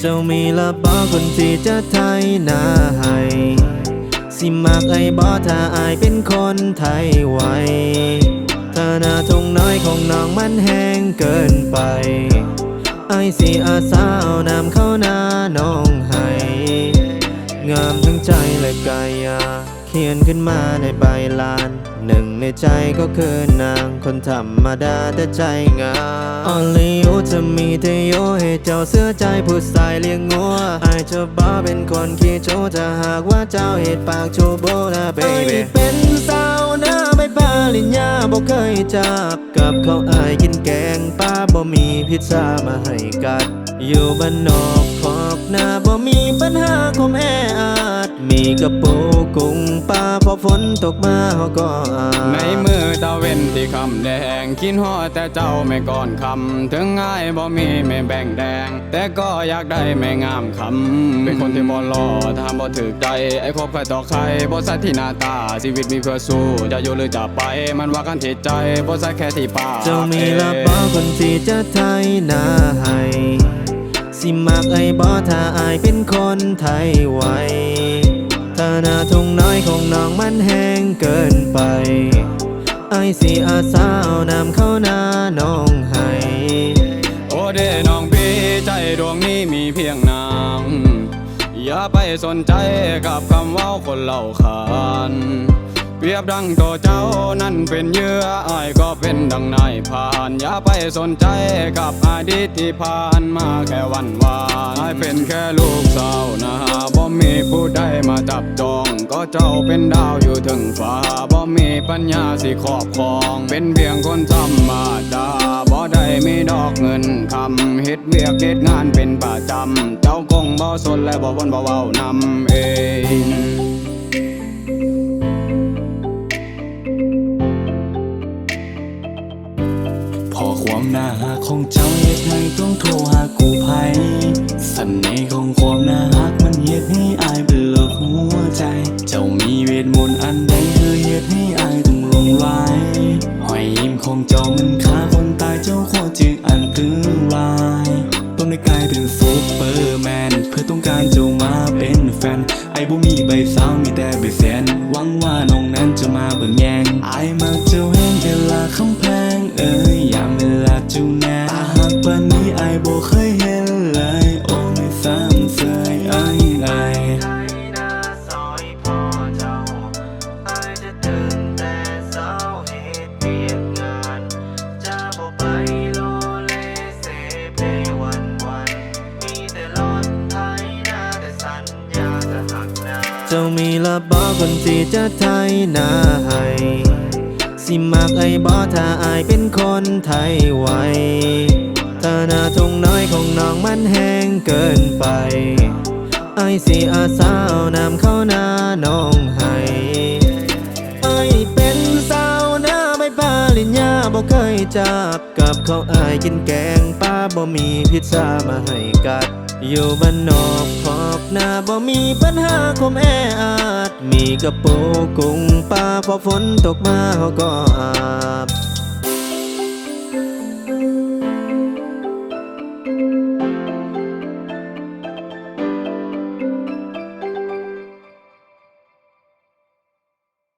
เจ้ามีละบอคนที่จะไทยนาให้สิมักไอ้บอถ้าอายเป็นคนไทยไวถ้าหน้าทงน้อยของน้องมันแห้งเกินไปไอายสิอาสาเอาน้ำเข้าหน้าน้องให้ งามทั้งใจและกายา เขียนขึ้นมาในใบลาน หนึ่งในใจก็คือนางคนธรรมดาแต่ใจงาม Only you จะมีแต่โยให้เจ้าเสื้อใจผู้ชายเลี้ยงงัวอายจะบ้าเป็นคนขี้โจถ้าหากว่าเจ้าเหตุปากโชโบนะ baby เป็นสาวหน้าไม่ปาลิญญาบ่เคยจับกับเขาอายกินแกงป้าบ่มีพิซซ่ามาให้กัด อยู่บ้านนอกขอกหน้าบ่มีปัญหาคมแออาจ มีกระปูกุ้งปลาพอฝนตกมาเขาก็อาบในมือตะเว้นที่คำแดงคิดฮอดแต่เจ้าไม่ก่อนคำถึงง่ายบ่มีไม่แบ่งแดง แต่ก็อยากได้ไม่งามคำเป็นคนที่บ่รอทำบ่ถึกใจไอ้คบใครต่อใครบ่ใส่ที่หน้าตาชีวิตมีเพื่อสู้จะอยู่หรือจะไป มันว่ากันที่ใจบ่ใส่แค่ที่ปากเจ้ามีละบอคนที่จะไทยนาให้สิมักไอ้บอถ้าอายเป็นคนไทยไวถ้า หน้าทงน้อยของน้องมันแห้งเกินไป ไอสิอาสาเอาน้ำเข้าหน้าน้องให้โอ้เด้น้องพี่ใจดวงนี้มีเพียงนางอย่าไปสนใจกับคำว่าคนเล่าขานเปรียบดังตัวเจ้านั่นเป็นเยื่ออายก็เป็นดังนายผ่าน อย่าไปสนใจกับอดีตที่ผ่านมาแค่วันวานอายเป็นแค่ลูกสาวนะฮะบ่ เจ้าเป็นดาวอยู่ถึงฟ้าบ่มีปัญญาสิครอบครอง เป็นเพียงคนธรรมดาบ่ได้มีดอกเงินคำเฮ็ดเวียกเฮ็ดงานเป็นประจำ เจ้าคงบ่สนและบ่วนบ่เว้านำเองพอความน่าหักของเจ้าเหตุให้ต้องโทรหากูภัยเสน่ห์ของความน่าหักมันเหตุให้อายเป็นโลกหั เจ้ามันฆ่าคนตายเจ้าโคตรจึงอันตรายต้องได้กลายเป็นซูเปอร์แมน เพื่อต้องการเจ้ามาเป็นแฟน ไอ้บ่มีใบสาวมีแต่ใบแสน หวังว่าน้องนั้นจะมาเบิ่งแยงไอ้มาเจ้าแห้งเวลาคำแพงเอ้ยยามเวลาจูแน มีละบอคนที่จะไทยนาให้สิมักไอ้บอถ้าอายเป็นคนไทยไวถ้าหน้าทงน้อยของน้องมันแห้งเกินไปไอ้สิอาสาวน้ำเข้าหน้าน้องให้ จับกับเขาอายกินแกงป้าบ่มีพิซซ่ามาให้กัด อยู่บ้านนอกขอบหน้าบ่มีปัญหาคมแออาดมีกระโปูกุ้งป้าพอฝนตกมาเขาก็อาบ